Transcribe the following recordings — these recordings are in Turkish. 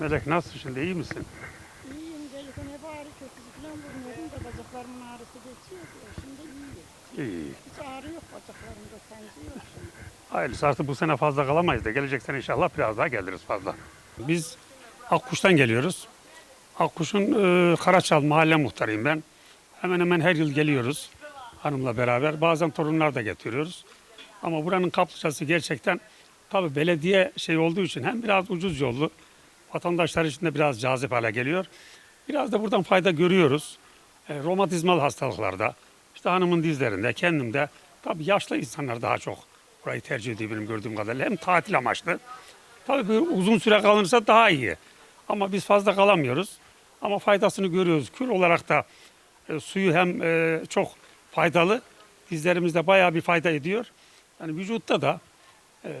Melek nasıl şimdi iyi misin? İyiyim gelirken hep ağrı kötüsü falan vurmuyordum da bacaklarımın ağrısı geçiyor. Şimdi iyiyim. İyi. Hiç ağrı yok bacaklarımda sancı yok şimdi. Hayırlısı artık bu sene fazla kalamayız da gelecek sene inşallah biraz daha geliriz fazla. Biz Akkuş'tan geliyoruz. Akkuş'un e, Karaçal mahalle muhtarıyım ben. Hemen hemen her yıl geliyoruz hanımla beraber. Bazen torunlar da getiriyoruz. Ama buranın kaplıcası gerçekten tabii belediye şey olduğu için hem biraz ucuz yollu vatandaşlar için de biraz cazip hale geliyor. Biraz da buradan fayda görüyoruz. E, romatizmal hastalıklarda, işte hanımın dizlerinde, kendimde tabii yaşlı insanlar daha çok burayı tercih ediyor benim gördüğüm kadarıyla. Hem tatil amaçlı. Tabii uzun süre kalınırsa daha iyi. Ama biz fazla kalamıyoruz. Ama faydasını görüyoruz. Kül olarak da e, suyu hem e, çok faydalı. Dizlerimizde bayağı bir fayda ediyor. Yani vücutta da e,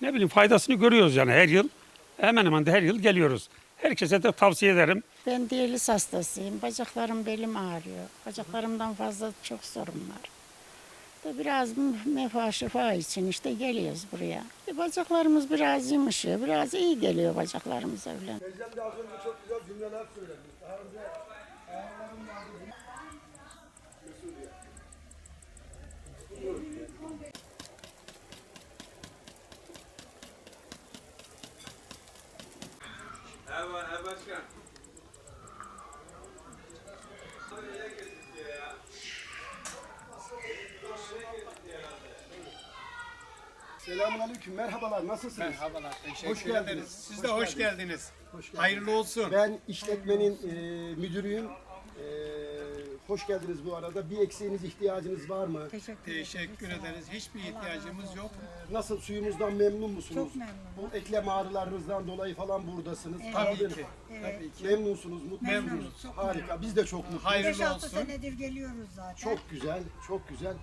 ne bileyim faydasını görüyoruz yani her yıl. Hemen hemen de her yıl geliyoruz. Herkese de tavsiye ederim. Ben diyaliz hastasıyım. Bacaklarım belim ağrıyor. Bacaklarımdan fazla çok sorun var. Da biraz mefa şifa için işte geliyoruz buraya. E, bacaklarımız biraz yumuşuyor. Biraz iyi geliyor bacaklarımıza falan. Teyzem de az önce çok güzel cümleler söylemiş. Daha önce ayaklarım vardı. Erman Erbaşkan. Selamun aleyküm. Merhabalar. Nasılsınız? Merhabalar, teşekkür Hoş geldiniz. ederiz. Siz Hoş de hoş geldiniz. geldiniz. Hoş geldiniz. Hayırlı olsun. Ben işletmenin e, müdürüyüm. E, hoş geldiniz bu arada. Bir eksiğiniz, ihtiyacınız var mı? Teşekkür ederiz. Hiçbir ihtiyacımız yok. Nasıl suyumuzdan memnun musunuz? Çok memnunum. Bu eklem ağrılarınızdan dolayı falan buradasınız. Tabii Değil mi? ki. Tabii ki. Memnunsunuz, mutlu Memnunuz. Harika. Biz de çok mutluyuz. Hayırlı 5-6 olsun. senedir geliyoruz zaten. Çok güzel, çok güzel.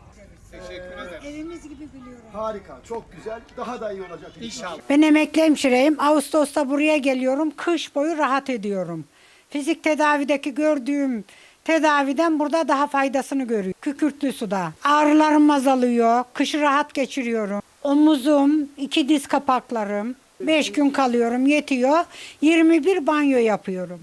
Teşekkür ederiz. Evimiz gibi biliyoruz. Harika, çok güzel. Daha da iyi olacak İnşallah. Ben emekli hemşireyim. Ağustos'ta buraya geliyorum. Kış boyu rahat ediyorum. Fizik tedavideki gördüğüm tedaviden burada daha faydasını görüyorum. Kükürtlü suda. Ağrılarım azalıyor. Kışı rahat geçiriyorum. Omuzum, iki diz kapaklarım. 5 gün kalıyorum yetiyor. 21 banyo yapıyorum.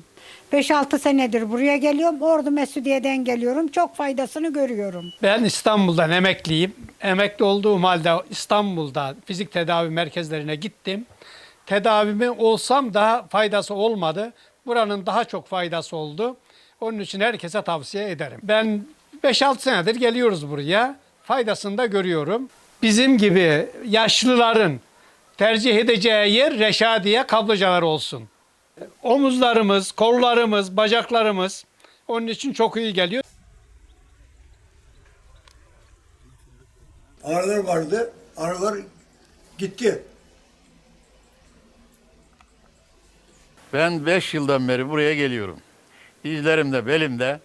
5-6 senedir buraya geliyorum. Ordu Mesudiye'den geliyorum. Çok faydasını görüyorum. Ben İstanbul'dan emekliyim. Emekli olduğum halde İstanbul'da fizik tedavi merkezlerine gittim. Tedavimi olsam daha faydası olmadı. Buranın daha çok faydası oldu. Onun için herkese tavsiye ederim. Ben 5-6 senedir geliyoruz buraya. Faydasını da görüyorum. Bizim gibi yaşlıların tercih edeceği yer Reşadiye kablocalar olsun. Omuzlarımız, kollarımız, bacaklarımız onun için çok iyi geliyor. Ağrılar vardı. Ağrılar gitti. Ben 5 yıldan beri buraya geliyorum. Dizlerimde, belimde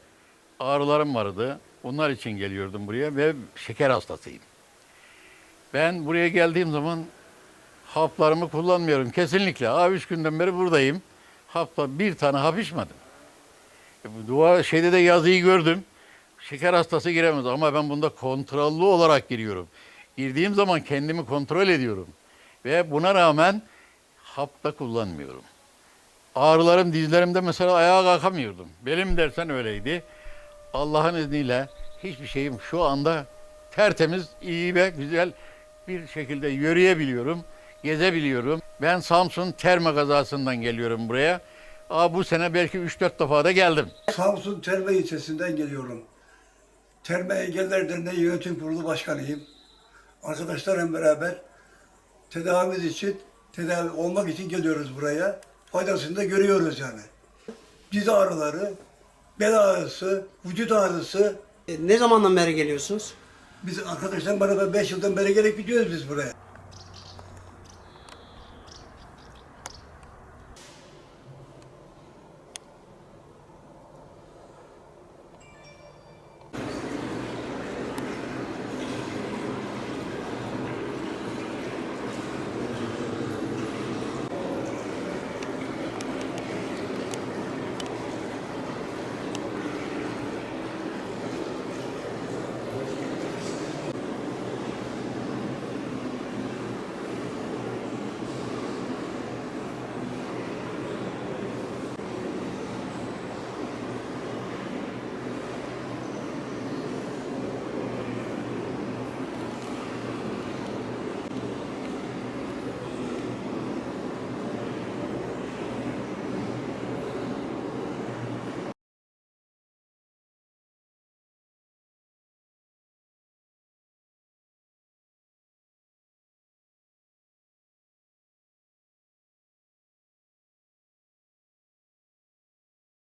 ağrılarım vardı. Onlar için geliyordum buraya ve şeker hastasıyım. Ben buraya geldiğim zaman haplarımı kullanmıyorum kesinlikle. Ha üç günden beri buradayım. Hapla bir tane hap içmedim. E, dua şeyde de yazıyı gördüm. Şeker hastası giremez ama ben bunda kontrollü olarak giriyorum. Girdiğim zaman kendimi kontrol ediyorum. Ve buna rağmen hap da kullanmıyorum. Ağrılarım dizlerimde mesela ayağa kalkamıyordum. Belim dersen öyleydi. Allah'ın izniyle hiçbir şeyim şu anda tertemiz, iyi ve güzel bir şekilde yürüyebiliyorum, gezebiliyorum. Ben Samsun Terme kazasından geliyorum buraya. Aa, bu sene belki 3-4 defa da geldim. Samsun Terme ilçesinden geliyorum. Terme Engeller Derneği Yönetim Kurulu Başkanıyım. Arkadaşlarım beraber tedavimiz için, tedavi olmak için geliyoruz buraya. Faydasını da görüyoruz yani. Diz ağrıları, bel ağrısı, vücut ağrısı. E, Ne zamandan beri geliyorsunuz? Biz arkadaşlarım beraber 5 yıldan beri gelip gidiyoruz biz buraya.